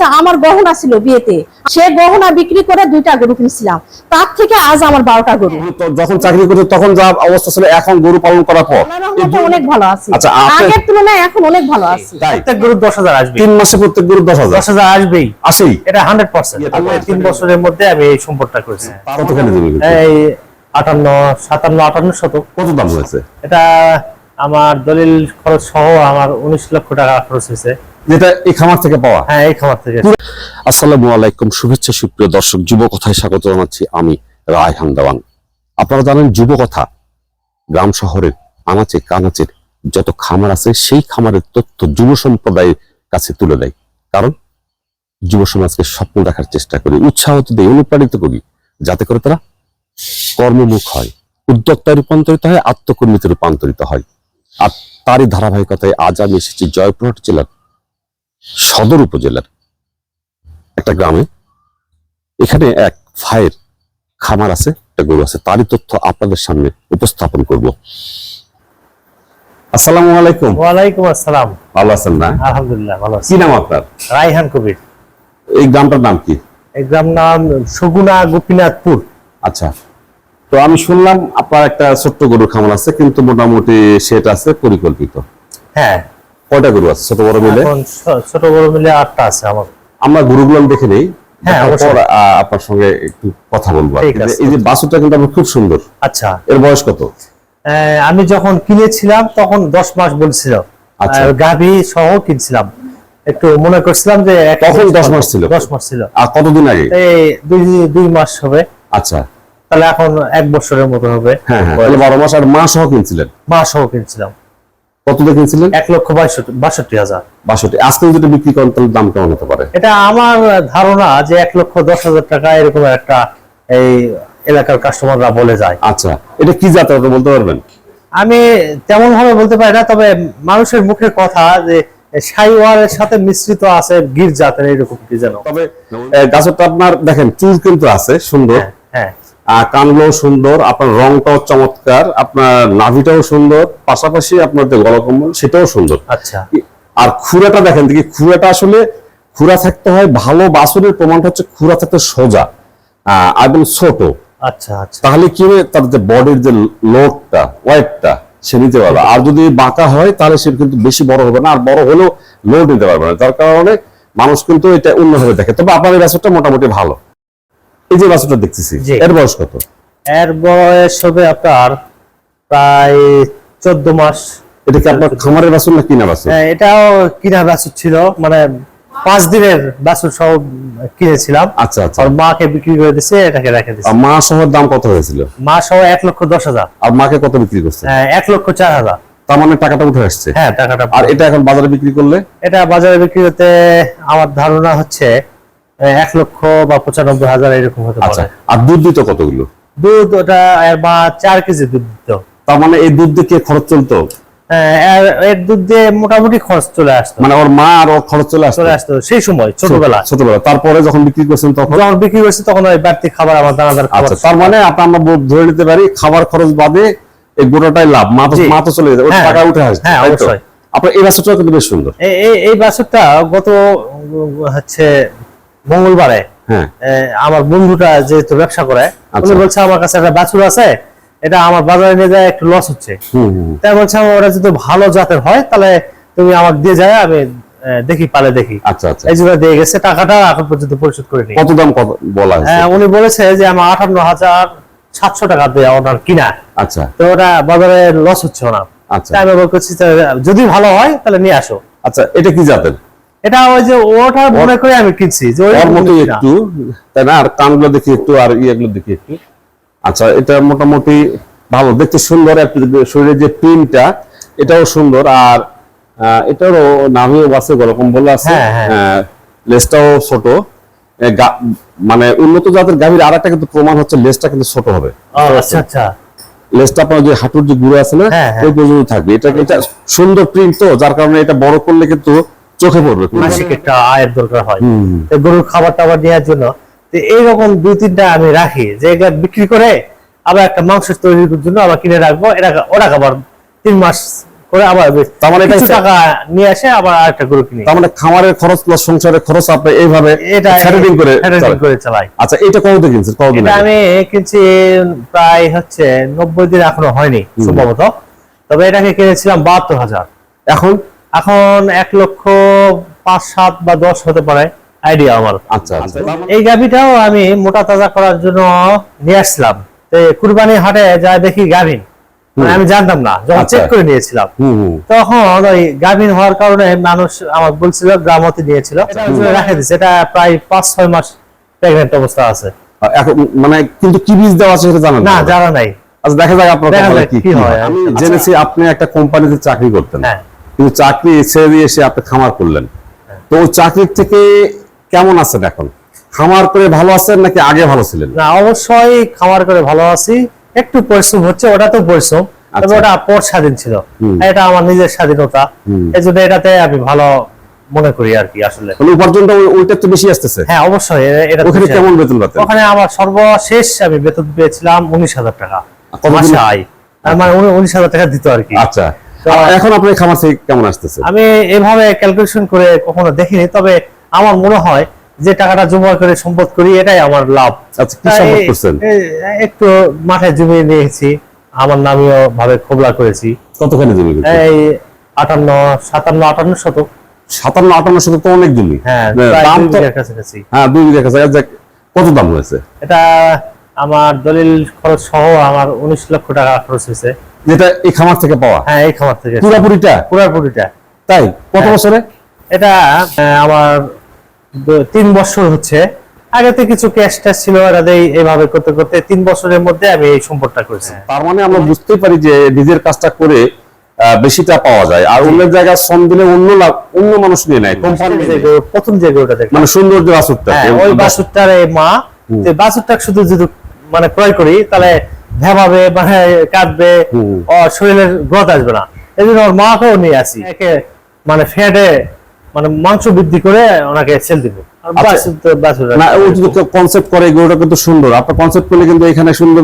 হচ্ছে আমার গহনা ছিল বিয়েতে। সে গহনা বিক্রি করে দুইটা গরু কিনছিলাম। তার থেকে আজ আমার বারোটা গরু। যখন চাকরি করতে তখন যা অবস্থা ছিল এখন গরু পালন করার পর। অনেক ভালো আছি। আচ্ছা, আগের তুলনায় এখন অনেক ভালো আছি। প্রত্যেক গরুর দশ হাজার আসবে তিন মাসে প্রত্যেক গরু দশ হাজার। দশ হাজার আসবেই। আসেই এটা হান্ড্রেড পার্সেন্ট। ইয়ে তিন বছরের মধ্যে আমি এই সম্পদটা করেছি। কতখানি দেবে আটান্ন সাতান্ন আটান্ন শতক। কত দাম হয়েছে? এটা আমার দলিল খরচ সহ আমার উনিশ লক্ষ টাকা খরচ হয়েছে। যেটা এই খামার থেকে পাওয়া? হ্যাঁ এই খামার থেকে। আসসালামু আলাইকুম শুভেচ্ছা সুপ্রিয় দর্শক যুব কথায় স্বাগত জানাচ্ছি আমি রায়হান দেওয়ান। আপনারা জানেন যুব কথা গ্রাম শহরের আনাচে কানাচের যত খামার আছে সেই খামারের তথ্য যুব সম্প্রদায়ের কাছে তুলে দেয়। কারণ যুব সমাজকে স্বপ্ন দেখার চেষ্টা করি উৎসাহিত দেয় অনুপ্রাণিত করি যাতে করে তারা কর্মমুখ হয় উদ্যোক্তায় রূপান্তরিত হয় আত্মকর্মীতে রূপান্তরিত হয়। আর তারই ধারাবাহিকতায় আজ আমি এসেছি জয়পুরহাট জেলার সদর উপজেলার একটা গ্রামে। এখানে এক ভাইয়ের খামার আছে একটা গরু আছে। তারই তথ্য আপনাদের সামনে উপস্থাপন করব। আসসালামু আলাইকুম। ওয়ালাইকুম আসসালাম। ভালো আছেন না? আলহামদুলিল্লাহ ভালো আছি। কি নাম আপনার? রাইহান কবির। এই গ্রামটার নাম কি? এই গ্রাম নাম সগুনা গোপীনাথপুর। আচ্ছা। তো আমি শুনলাম আপনার একটা ছোট্ট গরুর খামার আছে কিন্তু মোটামুটি সেট আছে পরিকল্পিত। হ্যাঁ। কয়টা গরু আছে ছোট বড় মিলে? ছোট বড় মিলে আটটা আছে আমার। আমরা গরুগুলো দেখে নেই হ্যাঁ, আপনার সঙ্গে একটু কথা বলব। এই যে বাছুরটা কিন্তু আপনার খুব সুন্দর। আচ্ছা। এর বয়স কত? আমি যখন কিনেছিলাম তখন দশ মাস বলছিল। আচ্ছা। গাভী সহ কিনছিলাম। একটু মনে করছিলাম যে তখন দশ মাস ছিল? দশ মাস ছিল। আর কতদিন আগে? এই দুই দুই মাস হবে। আচ্ছা। তাহলে এখন এক বছরের মতো হবে। হ্যাঁ হ্যাঁ তাহলে বারো মাস আর মা সহ কিনছিলেন? মা সহ কিনছিলাম। কত দিয়ে কিনছিলেন? এক লক্ষ বাষট্টি হাজার। বাষট্টি। আজকে যদি বিক্রি করেন তাহলে দাম কেমন হতে পারে? এটা আমার ধারণা যে এক লক্ষ দশ হাজার টাকা এরকম একটা এই এলাকার কাস্টমাররা বলে যায়। আচ্ছা এটা কি জাতের বলতে পারবেন? আমি তেমন ভাবে বলতে পারি না তবে মানুষের মুখে কথা যে সাইওয়ারের সাথে মিশ্রিত আছে গির জাতের এরকম কি যেন। তবে গাছটা আপনার দেখেন চুল কিন্তু আছে সুন্দর। হ্যাঁ, হ্যাঁ। কানগুলোও সুন্দর আপনার রংটাও চমৎকার আপনার নাভিটাও সুন্দর পাশাপাশি আপনার যে গলকম্বল সেটাও সুন্দর। আচ্ছা। আর খুরাটা দেখেন দেখি খুঁড়াটা আসলে খুঁড়া থাকতে হয় ভালো বাসনের প্রমাণটা হচ্ছে খুঁড়া থাকতে সোজা একদম ছোট। আচ্ছা আচ্ছা। তাহলে কি হবে? তার যে বডির যে লোডটা ওয়েটটা সে নিতে পারবে। আর যদি বাঁকা হয় তাহলে সে কিন্তু বেশি বড় হবে না আর বড় হলেও লোড নিতে পারবে না। যার কারণে মানুষ কিন্তু এটা অন্যভাবে দেখে। তবে আপনার এই বাছুরটা মোটামুটি ভালো। এই যে বাছুরটা দেখতেছি। এর বয়স কত? এর বয়স হবে আপনার প্রায় চোদ্দ মাস। এটা কি আপনার খামারের বাছুর না কিনা বাছুর? হ্যাঁ, এটাও কিনা বাছুর ছিল মানে পাঁচ দিনের বাছুর সহ কিনেছিলাম। আচ্ছা আচ্ছা। আর মাকে বিক্রি করে দিছে এটাকে রেখে আর মা শহর দাম কত হয়েছিল? মা সহ এক লক্ষ দশ হাজার। আর মাকে কত বিক্রি করছে? হ্যাঁ, এক লক্ষ চার হাজার। তার মানে টাকাটা উঠে আসছে। হ্যাঁ টাকাটা আর এটা এখন বাজারে বিক্রি করলে? এটা বাজারে বিক্রি হতে আমার ধারণা হচ্ছে এক লক্ষ বা পঁচানব্বই হাজার এরকম হতে আচ্ছা পারে। আর দুধ দিত কতগুলো? দুধ ওটা মা চার কেজি দুধ দিত। তার মানে এই দুধ দিয়ে খরচ চলতো? হ্যাঁ, এর- দুধ দিয়ে মোটামুটি খরচ চলে আসতো। মানে ওর মা আর ওর খরচ চলে আসতো? চলে আসতো সেই সময় ছোটবেলা। ছোটবেলা। তারপরে যখন বিক্রি করছেন তখন? যখন বিক্রি করছে তখন ওই বাড়তি খাবার আমার দানাদার খাবার আচ্ছা তার মানে আপনি আমরা ধরে নিতে পারি খাবার খরচ বাদে এই গোটাটাই লাভ। মা তো মা তো চলে যায় হ্যাঁ। টাকা উঠে আসছে হ্যাঁ? অবশ্যই। আপনার এই বাছুরটা কিন্তু বেশ সুন্দর। এই- এই- এই গত হচ্ছে মঙ্গলবারে হ্যাঁ। আমার বন্ধুটা যেহেতু ব্যবসা করে উনি আচ্ছা। বলছে আমার কাছে একটা বাছুর আছে এটা আমার বাজারে নিয়ে যায় একটু লস হচ্ছে। তাই বলছে আমার ওটা যদি ভালো জাতের হয় তাহলে তুমি আমাকে দিয়ে যায় আমি দেখি পালে দেখি। আচ্ছা আচ্ছা। এই জন্য দিয়ে গেছে টাকাটা এখন পর্যন্ত পরিশোধ করে নি কত দাম কত বলা হয়েছে? হ্যাঁ, উনি বলেছে যে আমার আটান্ন হাজার সাতশো টাকা দিয়ে ওনার কিনা। আচ্ছা। তো ওটা বাজারে লস হচ্ছে ওনার। আচ্ছা। তাই আমি বলছি যদি ভালো হয় তাহলে নিয়ে আসো। আচ্ছা এটা কি জাতের? এটা ওই যে ওটা মনে করে আমি কিনছি যে ওর কিনা। একটু তাই না? আর কানগুলো দেখি একটু আর ইয়েগুলো দেখি একটু। আচ্ছা এটা মোটামুটি ভালো দেখতে সুন্দর শরীরের যে প্রিন্টটা এটাও সুন্দর। আর এটারও নামিও আছে গরকম বলে আছে। হ্যাঁ, হ্যাঁ। আহ, লেজটাও ছোট। মানে উন্নত জাতের গাভীর আর একটা কিন্তু প্রমাণ হচ্ছে লেজটা কিন্তু ছোট হবে। আচ্ছা আচ্ছা। লেজটা আপনার যে হাঁটুর যে গুঁড়ো আছে না হ্যাঁ, হ্যাঁ। ওই পর্যন্ত থাকবে। এটা এটা সুন্দর প্রিন্ট তো যার কারণে এটা বড় করলে কিন্তু চোখে পড়বে মাসিক একটা আয়ের দরকার হয়। গরুর খাবার টাবার দেওয়ার জন্য তো এইরকম দুই তিনটা আমি রাখি। যে বিক্রি করে আবার একটা মাংস তৈরির জন্য আবার কিনে রাখব এটা ওরা আবার তিন মাস করে আবার তার মানে টাকা নিয়ে আসে আবার আরেকটা গরু কিনি। তার মানে খামারের খরচ প্লাস সংসারের খরচ আপনি এইভাবে এটা ফ্যাটেনিং করে করে চালাই। আচ্ছা এটা কতদিন কিনছেন? কতদিন এটা আগে? আমি কিনছি প্রায় হচ্ছে নব্বই দিন এখনও হয়নি সম্ভবত। তবে এটাকে কিনেছিলাম বাহাত্তর হাজার। এখন? এখন এক লক্ষ পাঁচ সাত বা দশ হতে পারে। আইডিয়া আমার। আচ্ছা আচ্ছা। এই গাভিটাও আমি মোটা তাজা করার জন্য নিয়ে আসছিলাম। কুরবানি হাটে যা দেখি গাভিন। মানে আমি জানতাম না যখন আচ্ছা। চেক করে নিয়েছিলাম। তখন ওই গাভিন হওয়ার কারণে মানুষ আমার বলছিল গ্রামতে নিয়েছিল। রেখে দিচ্ছে এটা প্রায় পাঁচ ছয় মাস প্রেগনেন্ট অবস্থা আছে। এখন মানে কিন্তু কি বীজ দেওয়া আছে সেটা জানেন না জানা নাই। আচ্ছা দেখা যাক আপনার কি হয়। আমি আচ্ছা। জেনেছি আপনি একটা কোম্পানিতে চাকরি করতেন। হ্যাঁ। কিন্তু চাকরি ছেড়ে দিয়ে এসে আপনি খামার করলেন। তো চাকরির থেকে কেমন আছেন এখন? খামার করে ভালো আছেন নাকি আগে ভালো ছিলেন? না অবশ্যই খামার করে ভালো আছি। একটু পরিশ্রম হচ্ছে ওটা তো পরিশ্রম। তবে আচ্ছা। ওটা পর স্বাধীন ছিল। এটা আমার নিজের স্বাধীনতা। এই জন্য এটাতে আমি ভালো মনে করি আর কি আসলে। উপার্জনটা ওই- ওইটার তো বেশি আসতেছে? হ্যাঁ অবশ্যই এটা ওখানে কেমন বেতন পাতেন? ওখানে আমার সর্বশেষ আমি বেতন পেয়েছিলাম উনিশ হাজার টাকা? মাসে আয়। মানে উনি- উনিশ হাজার টাকা দিত আর কি। আচ্ছা। এখন আপনার খামার থেকে কেমন আসতেছে? আমি এভাবে ক্যালকুলেশন করে কখনো দেখিনি তবে আমার মনে হয় যে টাকাটা জমা করে সম্পদ করি এটাই আমার লাভ। আচ্ছা কি সম্পদ করছেন? একটু মাঠে জমি নিয়েছি আমার নামীয় ভাবে খোবলা করেছি। কতখানি জমি এই আটান্ন সাতান্ন আটান্ন শতক। সাতান্ন আটান্ন শত তো অনেক জমি। হ্যাঁ হ্যাঁ, দাম দুই তো বিঘার কাছাকাছি। হ্যাঁ দুই বিঘা কাছে কত দাম হয়েছে? এটা আমার দলিল খরচ সহ আমার উনিশ লক্ষ টাকা খরচ হয়েছে। যেটা এই খামার থেকে পাওয়া? হ্যাঁ এই খামার থেকে। পুরাপুরিটা? পুরাপুরিটা। তাই? কত হ্যাঁ। বছরে? এটা আমার তিন বছর হচ্ছে। আগেতে কিছু ক্যাশ ট্যাশ ছিল এরা দেই এইভাবে করতে করতে তিন বছরের মধ্যে আমি এই সম্পদটা করেছি। তার মানে আমরা বুঝতেই পারি যে নিজের কাজটা করে বেশিটা পাওয়া যায়। আর অন্যের জায়গায় শ্রম দিলে অন্য লাভ অন্য মানুষ নিয়ে নেয়। কোম্পানি যে প্রথম যে গরুটা দেখলাম। মানে আসুকটা হ্যাঁ, ওই বাছুরটার এই মা যে বাছুরটা শুধু যদি মানে ক্রয় করি তাহলে ভেবাবে মানে কাঁদবে। শরীরের গ্রোথ আসবে না। এই জন্য ওর মাকেও নিয়ে আসি। একে মানে ফ্যাটে মানে মাংস বৃদ্ধি করে ওনাকে সেল দিব। আচ্ছা। বাছুর তো বাছুর না ও যদি কনসেপ্ট করে গরুটা কিন্তু সুন্দর। আপনার কনসেপ্ট করলে কিন্তু এখানে সুন্দর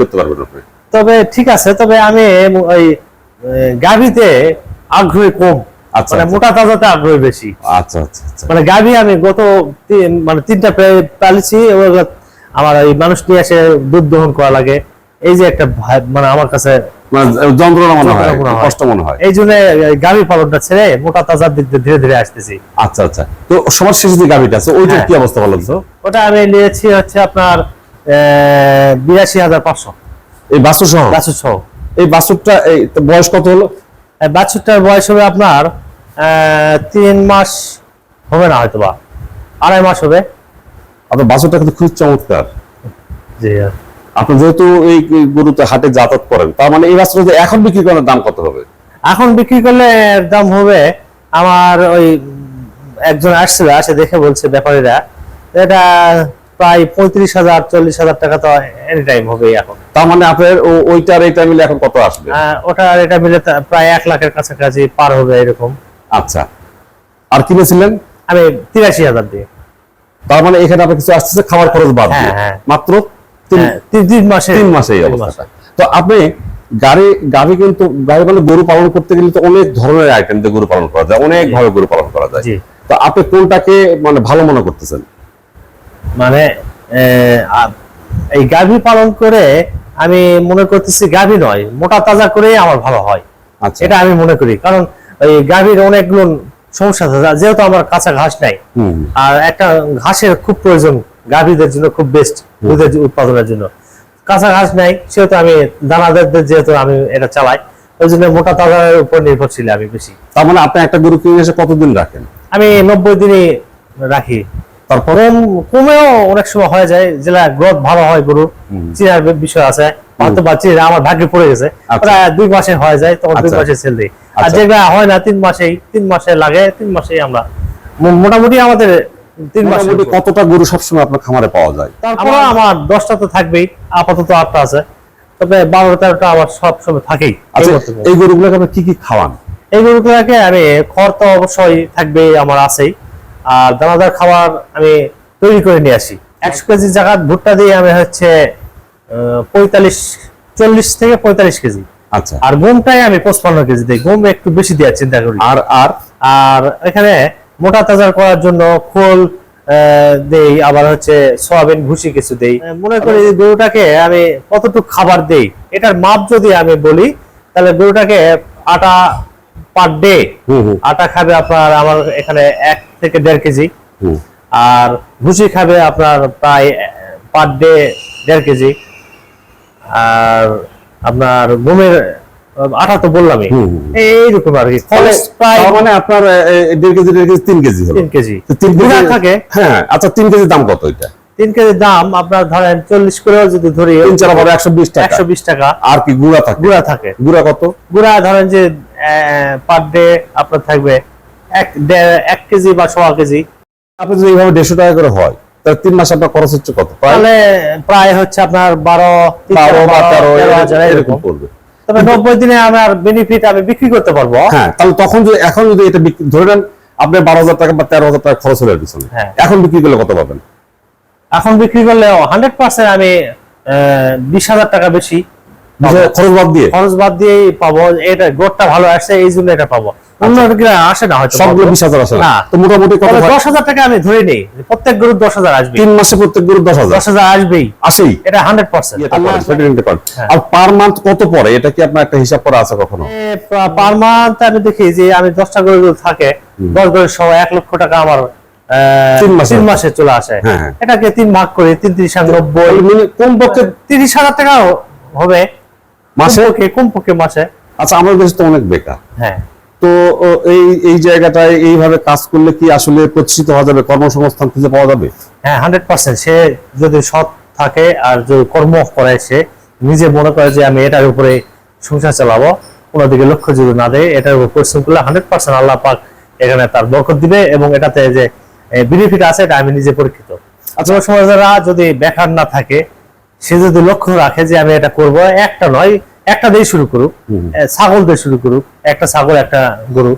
করতে পারবেন আপনি। তবে ঠিক আছে তবে আমি ওই গাভিতে আগ্রহী কম। আচ্ছা, মানে আচ্ছা। মোটা তাজাতে আগ্রহী বেশি। আচ্ছা আচ্ছা আচ্ছা। মানে গাভি আমি গত মানে তিনটা পালিছি আমার এই মানুষ নিয়ে এসে দুধ দহন করা লাগে। এই যে একটা মানে আমার কাছে মানে যন্ত্রণা মনে হয়। কষ্ট মনে হয়। এই জন্য গাভি পালনটা ছেড়ে মোটা তাজার দিক দিয়ে ধীরে ধীরে আসতেছি। আচ্ছা আচ্ছা। তো সবার শেষে যে গাভিটা আছে ওইটার হ্যাঁ। কি অবস্থা বলেন তো? ওটা আমি নিয়েছি হচ্ছে আপনার বিরাশি হাজার পাঁচশো। এই বাছুর সহ বাছুর সহ এই বাছুরটা এই বয়স কত হলো? বাছুরটার বয়স হবে আপনার আহ, তিন মাস হবে না হয়তো বা আড়াই মাস হবে। আপনার বাছুরটা কিন্তু খুব চমৎকার। জি আপনি যেহেতু এই গরুতে হাটে যাতায়াত করেন তার মানে এই বাছুর এখন বিক্রি করার দাম কত হবে? এখন বিক্রি করলে এর দাম হবে আমার ওই একজন আসছিল আসে দেখে বলছে ব্যাপারীরা এটা প্রায় পঁয়ত্রিশ হাজার চল্লিশ হাজার টাকা তো এনি টাইম হবে এখন। তার মানে আপনার ওইটার এইটা মিলে এখন কত আসবে? ওটা এটা মিলে প্রায় এক লাখের কাছাকাছি পার হবে এরকম। আচ্ছা। আর কিনেছিলেন? আমি তিরাশি হাজার দিয়ে। তার মানে এখানে আপনার কিছু আসতেছে খাবার খরচ বাদ। হ্যাঁ, হ্যাঁ। মাত্র তিন হ্যাঁ, তিন- মাসে তিন মাসে এই অবস্থাটা তো আপনি গাড়ি গাড়ি কিন্তু গাড়ি মানে গরু পালন করতে গেলে তো অনেক ধরনের আইটেম দিয়ে গরু পালন করা যায় অনেক ভাবে গরু পালন করা যায়। তো আপনি কোনটাকে মানে ভালো মনে করতেছেন? মানে এই গাভী পালন করে আমি মনে করতেছি গাভী নয় মোটা তাজা করে আমার ভালো হয়। আচ্ছা। এটা আমি মনে করি। কারণ এই গাভীর অনেকগুলো সমস্যা যেহেতু আমার কাঁচা ঘাস নাই আর একটা ঘাসের খুব প্রয়োজন গাভীদের জন্য খুব বেস্ট দুধের উৎপাদনের জন্য। কাঁচা ঘাস নাই সেহেতু আমি দানাদার যেহেতু আমি এটা চালাই ওই জন্য মোটা তাজার উপর নির্ভরশীল আমি বেশি। তার মানে আপনি একটা গরু কিনে এসে কতদিন রাখেন? আমি নব্বই দিনই রাখি। তারপরে? কম কমেও অনেক সময় হয়ে যায় যেটা গ্রোথ ভালো হয় গরু চিনার বিষয় আছে। হয়তো বা চিনা আমার ভাগ্যে পড়ে গেছে। আচ্ছা। দুই মাসে হয়ে যায় তখন দুই আচ্ছা। মাসে সেল দিই। আর আচ্ছা। যেটা হয় না তিন মাসেই তিন মাসে লাগে তিন মাসেই আমরা মোটামুটি আমাদের তিন মাসে কতটা গরু সবসময় আপনার খামারে পাওয়া যায়? তারপরে আমার দশটা তো থাকবেই আপাতত আটটা আছে। তবে বারো তেরোটা আমার সব সময় থাকেই। এই গরুগুলোকে আপনি কি কি খাওয়ান? এই গরুগুলোকে আমি খড় তো অবশ্যই থাকবে আমার আছেই। আর দানাদার খাবার আমি তৈরি করে নিয়ে আসি। একশো কেজি জায়গা ভুট্টা দিয়ে আমি হচ্ছে পঁয়তাল্লিশ চল্লিশ থেকে পঁয়তাল্লিশ কেজি। আচ্ছা। আর গমটাই আমি পঁচপান্ন কেজি দিই। গম একটু বেশি দেওয়ার চিন্তা করি। আর আর? আর এখানে মোটা তাজা করার জন্য খোল দেই। আবার হচ্ছে সয়াবিন ভুসি কিছু দেই। মনে করি গরুটাকে আমি কতটুকু খাবার দেই এটার মাপ যদি আমি বলি তাহলে গরুটাকে আটা পার ডে হুম হুম। আটা খাবে আপনার আমার এখানে এক থেকে দেড় কেজি। হুম। আর ভুসি খাবে আপনার প্রায় পার ডে দেড় কেজি। আর আপনার গমের আটা তো বললামই। এইরকম আর কি। খরচ প্রায় মানে আপনার দেড় কেজি দেড় কেজি তিন কেজি তিন কেজি। তিন কেজি থাকে। হ্যাঁ আচ্ছা তিন কেজির দাম কত এটা? তিন কেজির দাম আপনার ধরেন চল্লিশ করে যদি ধরি তিন চার বারো একশো বিশ টাকা। একশো বিশ টাকা। আর কি গুড়া থাকে? গুঁড়া থাকে। গুড়া কত? গুঁড়া ধরেন যে পার ডে আপনার থাকবে এক এক কেজি বা সোয়া কেজি। আপনি যদি এইভাবে দেড়শো টাকা করে হয় তাহলে তিন মাসে আপনার খরচ হচ্ছে কত? তাহলে প্রায় হচ্ছে আপনার বারো বারো বা তেরো এরকম পড়বে। তবে নব্বই দিনে আমার বেনিফিট আমি বিক্রি করতে পারব। হ্যাঁ তাহলে তখন যদি এখন যদি এটা বিক্রি ধরে নেন আপনি বারো হাজার টাকা বা তেরো হাজার টাকা খরচ হলে পিছনে। হ্যাঁ। এখন বিক্রি করলে কত পাবেন? এখন বিক্রি করলে হান্ড্রেড পার্সেন্ট আমি বিশ হাজার টাকা বেশি। খরচ বাদ দিয়ে? খরচ বাদ দিয়েই পাবো। এটা গোটটা ভালো আসছে এই জন্য এটা পাবো। অন্য গ্রা- আসে না হয়তো সবগুলো বিশ হাজার আসে না। না। তো মোটামুটি কত দশ হাজার টাকা আমি ধরে নেই প্রত্যেক গরুর দশ হাজার আসবে তিন মাসে প্রত্যেক গরু দশ হাজার? দশ হাজার আসবেই। আসেই? এটা হান্ড্রেড পার্সেন্ট হ্যাঁ। আর পার মান্থ কত পরে এটা কি আপনার একটা হিসাব করা আছে কখনো? পার মান্থ আমি দেখি যে আমি দশটা গরু থাকে দশ গরুর সহ এক লক্ষ টাকা আমার তিন মাসে। চলে আসে। হ্যাঁ, হ্যাঁ। এটাকে তিন ভাগ করে তিন তিরিশ নব্বই। কোন পক্ষে? তিরিশ হাজার টাকা হবে। মাসে? কমপক্ষে কমপক্ষে মাসে? আচ্ছা আমাদের দেশে তো অনেক বেকার। হ্যাঁ। তো এই এই জায়গাটায় এইভাবে কাজ করলে কি আসলে প্রতিষ্ঠিত হওয়া যাবে? কর্মসংস্থান খুঁজে পাওয়া যাবে? হ্যাঁ হান্ড্রেড পার্সেন্ট। সে যদি সৎ থাকে আর যদি কর্ম করে সে নিজে মনে করে যে আমি এটার উপরে সংসার চালাবো কোনো দিকে লক্ষ্য যদি না দেয় এটার উপর পরিশ্রম করলে হান্ড্রেড পার্সেন্ট আল্লাহ পাক এখানে তার বরকত দিবে এবং এটাতে যে বেনিফিট আছে এটা আমি নিজে পরীক্ষিত। আচ্ছা। সমাজেরা যদি বেকার না থাকে সে যদি লক্ষ্য রাখে যে আমি এটা করব একটা নয় একটা দিয়ে শুরু করুক ছাগল দিয়ে শুরু করুক একটা ছাগল একটা গরু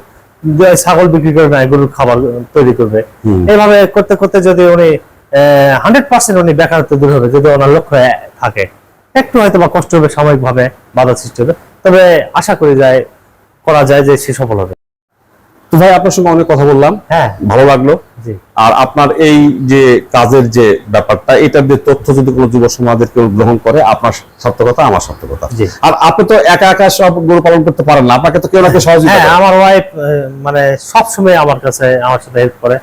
ছাগল বিক্রি করবে না গরুর খাবার তৈরি করবে। এইভাবে করতে করতে যদি উনি হান্ড্রেড পার্সেন্ট উনি বেকারত্ব দূর হবে যদি ওনার লক্ষ্য থাকে একটু হয়তো বা কষ্ট হবে সাময়িক ভাবে বাধা সৃষ্টি হবে। তবে আশা করি যায় করা যায় যে সে সফল হবে। তো ভাই আপনার সঙ্গে অনেক কথা বললাম। হ্যাঁ। ভালো লাগল। আর আপনার এই যে কাজের যে ব্যাপারটা এটার যে তথ্য যদি কোনো যুব সমাজের কেউ গ্রহণ করে আপনার সার্থকতা আমার সার্থকতা। আর আপনি তো একা একা সব গরু পালন করতে পারেন না আপনাকে তো কেউ না কেউ সহযোগিতা হ্যাঁ আমার ওয়াইফ মানে সব সময় আমার কাছে আমার সাথে হেল্প করে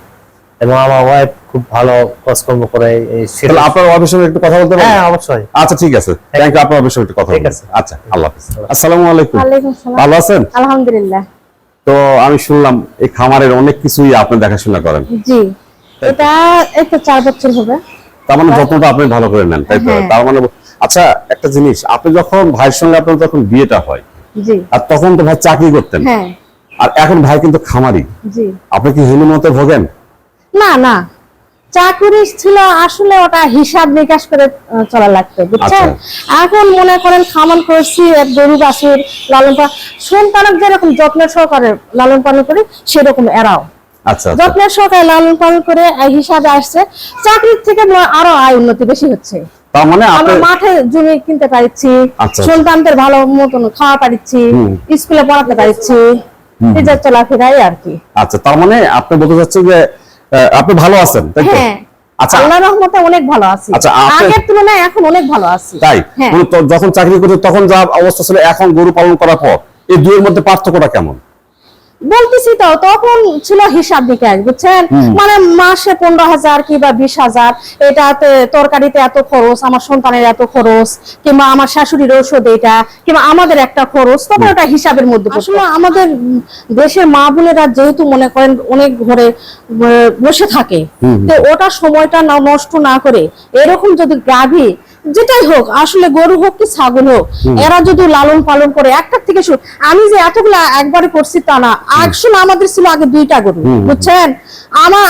এবং আমার ওয়াইফ খুব ভালো কাজকর্ম করে এই সেটা তাহলে আপনার অফিসের সঙ্গে একটু কথা বলতে পারেন? হ্যাঁ অবশ্যই। আচ্ছা ঠিক আছে। থ্যাংক ইউ আপনার অফিসের সঙ্গে একটু কথা ঠিক আছে। আচ্ছা আল্লাহ হাফিজ। আসসালামু আলাইকুম। ওয়ালাইকুম আসসালাম ভালো আছেন? আলহামদুলিল্লাহ। তো আমি শুনলাম এই খামারের অনেক কিছুই আপনি দেখাশোনা করেন। জি। এটা এই তো চার বছর হবে। তার মানে যত্নটা আপনি ভালো করে নেন তাই তো? হ্যাঁ। তার মানে আচ্ছা একটা জিনিস আপনি যখন ভাইয়ের সঙ্গে আপনার যখন বিয়েটা হয় জি। আর তখন তো ভাই চাকরি করতেন। হ্যাঁ। আর এখন ভাই কিন্তু খামারি। জি। আপনি কি হিমমতে ভোগেন? না না। চাকুরি ছিল আসলে ওটা হিসাব নিকাশ করে চলা লাগতো বুঝছেন? এখন মনে করেন খামান করছি এক গরু বাছুর লালন পালন সন্তানক যেরকম যত্নের সহকারে লালন পালন করি সেরকম এরাও। আচ্ছা আচ্ছা। যত্নের সহকারে লালন পালন করে হিসাবে আসছে চাকরির থেকে আরও আয় উন্নতি বেশি হচ্ছে। মানে আপনি মাঠে জমি কিনতে পারছি আচ্ছা। সন্তানদের ভালো মতন খাওয়া পারছি স্কুলে পড়াতে পারছি চলাফেরাই আর কি। আচ্ছা তার মানে আপনি বলতে চাচ্ছেন যে আপনি ভালো আছেন তাই তো? হ্যাঁ। আচ্ছা। আল্লাহ রহমতে অনেক ভালো আছি। আচ্ছা, আগের তুলনায় এখন অনেক ভালো আছি। তাই? হ্যাঁ। তো যখন চাকরি করতে তখন যা অবস্থা ছিল এখন গরু পালন করার পর এই দুয়ের মধ্যে পার্থক্যটা কেমন? বলতেছি তো তখন ছিল হিসাব নিকাশ বুঝছেন? মানে মাসে পনেরো হাজার কিংবা বিশ হাজার এটাতে তরকারিতে এত খরচ আমার সন্তানের এত খরচ কিংবা আমার শাশুড়ির ঔষধ এটা কিংবা আমাদের একটা খরচ তখন ওটা হিসাবের মধ্যে। আসলে আমাদের দেশের মা বোনেরা যেহেতু মনে করেন অনেক ঘরে বসে থাকে তো ওটা সময়টা না নষ্ট না করে এরকম যদি গাভী যেটাই হোক আসলে গরু হোক কি ছাগল হোক এরা যদি লালন পালন করে একটা থেকে শুরু আমি যে এতগুলা একবারে করছি তা না। আসলে আমাদের ছিল আগে দুইটা গরু বুঝছেন? আমার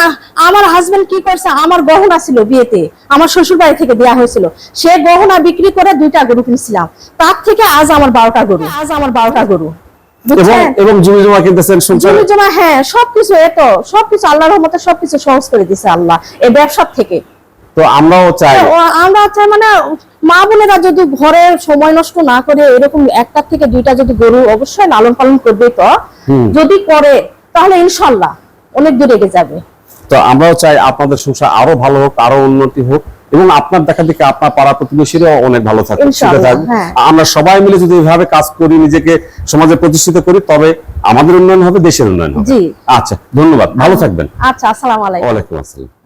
আমার হাজবেন্ড কি করছে আমার গহনা ছিল বিয়েতে আমার শ্বশুর বাড়ি থেকে দেওয়া হয়েছিল। সে গহনা বিক্রি করে দুইটা গরু কিনছিলাম। তার থেকে আজ আমার বারোটা গরু আজ আমার বারোটা গরু এবং এবং জমি জমা কিনতেছেন জমি জমা হ্যাঁ সবকিছু এত সবকিছু আল্লাহর রহমতে সবকিছু সহজ করে দিছে আল্লাহ এই ব্যবসার থেকে। তো আমরাও চাই। আমরা চাই মানে মা বোনেরা যদি ঘরে সময় নষ্ট না করে এরকম একটা থেকে দুইটা যদি গরু অবশ্যই লালন পালন করবে তো যদি করে তাহলে ইনশাল্লাহ অনেক দূর এগিয়ে যাবে। তো আমরাও চাই আপনাদের সংসার আরও ভালো হোক আরও উন্নতি হোক এবং আপনার দেখা দেখে আপনার পাড়া প্রতিবেশীরাও অনেক ভালো থাকে। সুখে থাকবে। হ্যাঁ। আমরা সবাই মিলে যদি এইভাবে কাজ করি নিজেকে সমাজে প্রতিষ্ঠিত করি তবে আমাদের উন্নয়ন হবে দেশের উন্নয়ন হবে। জি। আচ্ছা ধন্যবাদ। ভালো থাকবেন। আচ্ছা আসসালামু আলাইকুম। ওয়ালাইকুম আসসালাম।